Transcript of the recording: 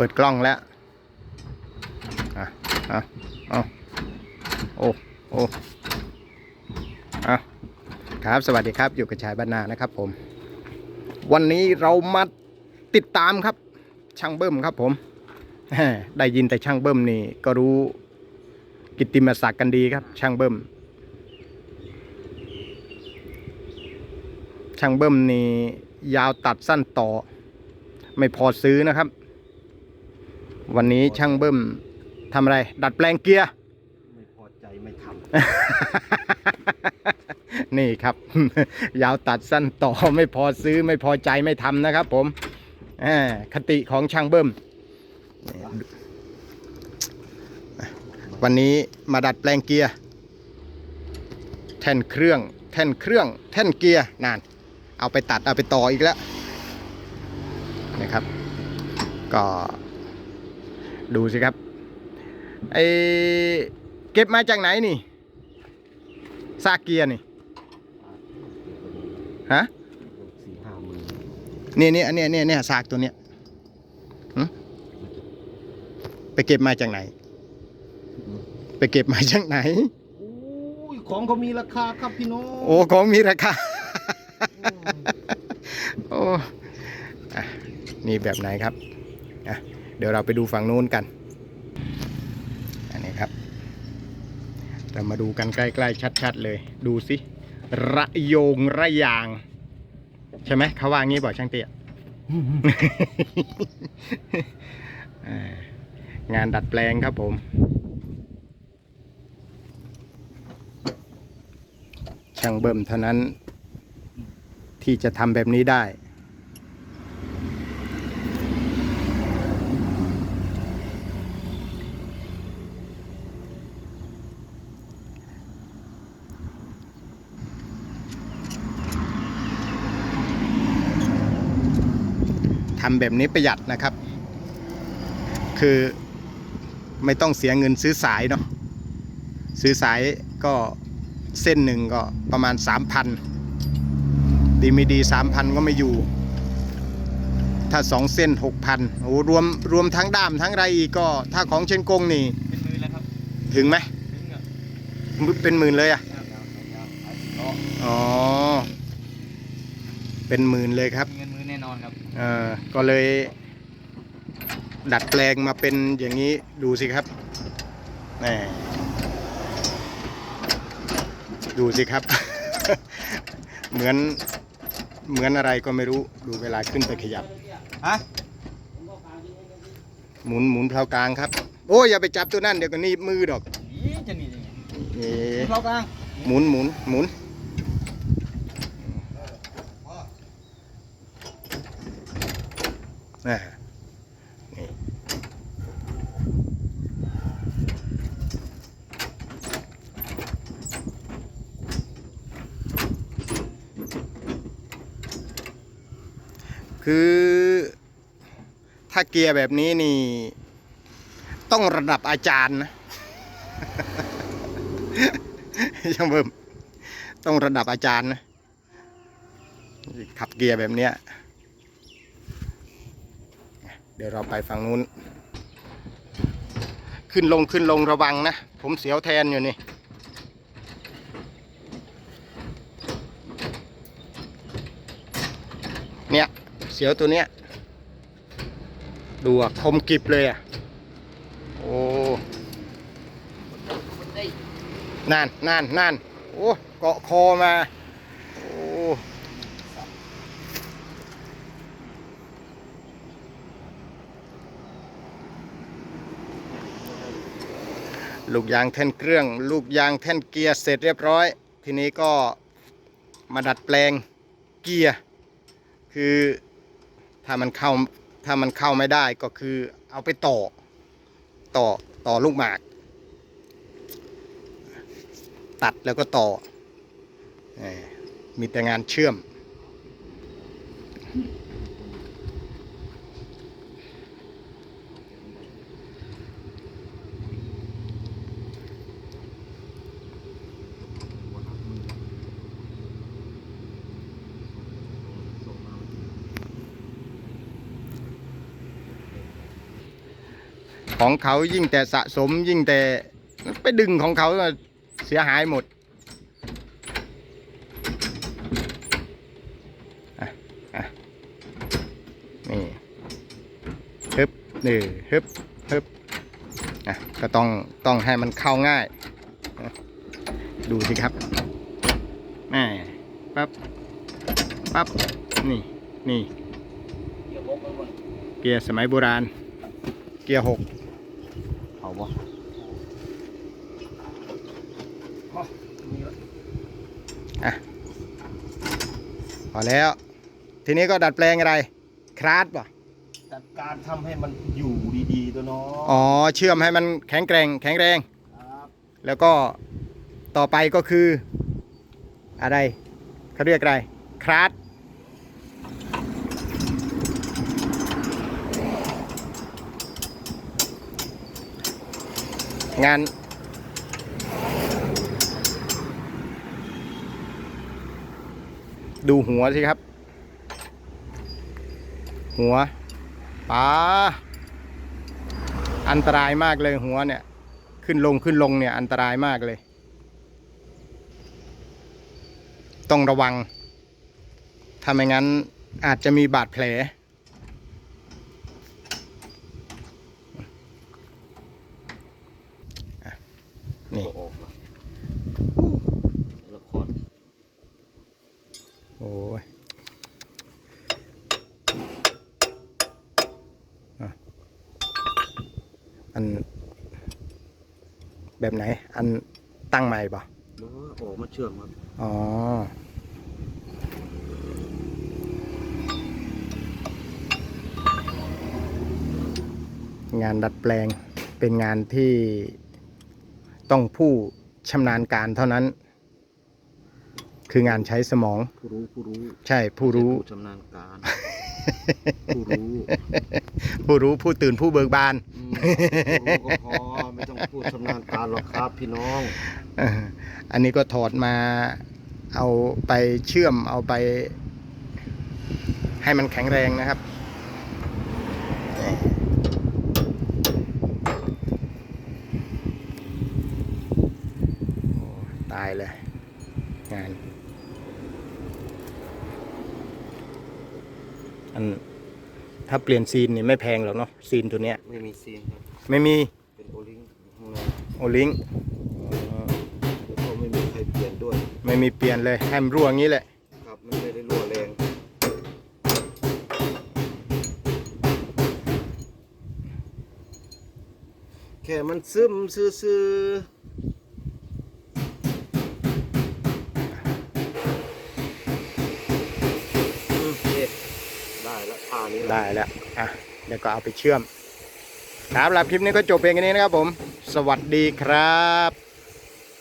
เปิดกล้องแล้วอะอะเอาโอ้โอ้อะครับสวัสดีครับอยู่กับชายบ้านนานะครับผม วันนี้เรามาติดตามครับ ช่างเบิ้มครับผมได้ยินแต่ช่างเบิ้มนี่ก็รู้กิตติมศักดิ์กันดีครับ ช่างเบิ้มช่างเบิ้มนี่ยาวตัดสั้นต่อ ไม่พอซื้อนะครับ วันนี้ช่างเบิ้มทำอะไร ดัดแปลงเกียร์ ไม่พอใจไม่ทนี่ครับ ยาวตัดสั้นต่อไม่พอซื้อไม่พอใจไม่ทำนะครับ ผมแหมคติของช่างเบิ้มนี่วันนี้มาดัดแปลงเกียร์แท่นเครื่อง แท่นเครื่อง แท่นเกียร์นานเอาไปตัดเอาไปต่ออีกแล้วนะครับ ก็ ดูสิครับไอเก็บมาจากไหนนี่ซากเกียร์นี่ำฮะสี่ห้าหมื่นนี่นี่อันเนี้ยเนี่ยเนี่ยซากตัวเนี้ยหึไปเก็บมาจากไหน ไปเก็บมาจากไหนโอ้ยของเขามีราคาครับพี่น้องโอ้ของมีราคาโอ้อะนี่แบบไหนครับอะ เดี๋ยวเราไปดูฝั่งนู้นกัน อันนี้ครับ เรามาดูกันใกล้ๆชัด ๆ เลย ดูสิ ระโยงระยาง ใช่ไหมเขาว่างี้บอกช่างเตี้ยงานดัดแปลงครับผม ช่างเบิ่มเท่านั้น ที่จะทำแบบนี้ได้ำแบบนี้ประหยัดนะครับ คือไม่ต้องเสียเงินซื้อสายเนาะซื้อสายก็เส้นหนึ่งก็ประมาณ 3,000 ดีไม่ดี 3,000 ก็ไม่อยู่ ถ้า 2 เส้น 6,000โอ้รวมรวมทั้งด้ามทั้งไรอีกก็ ถ้าของเชนกงนี่ เป็นมือแล้วครับ ถึงไหมถึงอะเป็นหมื่นเลยอะยาวยาวยาวขายสิบล้ออ๋อ เป็นหมื่นเลยครับมีเงินมือแน่นอนครับ เอ่อก็เลย ดัดแปลงมาเป็นอย่างนี้ดูสิครับแหมดูสิครับ เหมือนเหมือนอะไรก็ไม่รู้ดูเวลาขึ้นไปขยับ ฮะ หมุนหมุนเพลากลางครับ โอ้ยอย่าไปจับตัวนั่นเดี๋ยวก็หนีบมือดอกนี่จะหนียังไงนี่เรากลาง หมุนหมุนหมุน อ่านี่คือถ้าเกียร์แบบนี้นี่ ต้องระดับอาจารย์นะยังเบิ่มต้องระดับอาจารย์นะขับเกียร์แบบเนี้ย เดี๋ยวเราไปฝั่งนู้น ขึ้นลงขึ้นลงระวังนะ ผมเสียวแทนอยู่นี่ เนี่ย เสียวตัวเนี้ย ดูอะคมกริบเลยอะโอ้นั่นนั่นนั่นโอ้เกาะคอมา โอ้ ลูกยางแท่นเครื่อง ลูกยางแท่นเกียร์เสร็จเรียบร้อย ทีนี้ก็มาดัดแปลงเกียร์คือถ้ามันเข้าถ้ามันเข้าไม่ได้ก็คือเอาไปต่อต่อต่อลูกหมาก ตัดแล้วก็ต่อ มีแต่งานเชื่อม ของเขายิ่งแต่สะสมยิ่งแต่ไปดึงของเขาเสียหายหมดอะอะนี่ฮึบนี่ฮึบฮึบอะก็ต้องต้องให้มันเข้าง่าย ดูสิครับแม่ปั๊บปั๊บนี่นี่เกียร์สมัยโบราณ เกียร์หก เอาบ่อะพอแล้ว ทีนี้ก็ดัดแปลงอะไร คราสป่ะจัดการทำให้มันอยู่ดีๆตัวเน้องอ๋อ เชื่อมให้มันแข็งแกร่ง แข็งแรง ครับแล้วก็ต่อไปก็คือ อะไรเขาเรียกอะไร คราส งาน ดูหัวสิครับ หัวป๋าอันตรายมากเลยหัวเนี่ย ขึ้นลงขึ้นลงเนี่ย อันตรายมากเลย ต้องระวังถ้าไม่งั้นอาจจะมีบาดแผล นี่ออกมาละครโอ้ยอะอัน แบบไหน อันตั้งใหม่ป่ะแล้วออกมาเชื่อมครับอ๋องานดัดแปลงเป็นงานที่ ต้องผู้ชำนาญการเท่านั้น คืองานใช้สมอง ผู้รู้ผู้รู้ใช่ผู้รู้ ผู้ชำนาญการ ผู้รู้ผู้รู้ผู้ตื่นผู้เบิกบานอืมผู้รู้ก็พอไม่ต้องพูดชำนาญการหรอกครับพี่น้องเอออันนี้ก็ถอดมาเอาไปเชื่อมเอาไป ให้มันแข็งแรงนะครับนี่โอ้ตายเลย งาน อันถ้าเปลี่ยนซีนนี่ไม่แพงหรอกเนาะซีนตัวเนี้ย ไม่มีซีนครับ ไม่มี เป็นโอลิงอยู่ข้างในโอลิงแล้วก็ไม่มีใครเปลี่ยนด้วย ไม่มีเปลี่ยนเลยให้มันรั่วอย่างนี้แหละ ครับมันไม่ได้รั่วแรงแค่มันซึมซื่อานี้ได้แล้วอะเดี๋ยวก็เอาไปเชื่อมครับสำหรับคลิปนี้ก็จบเพียงแค่นี้นะครับผม สวัสดีครับ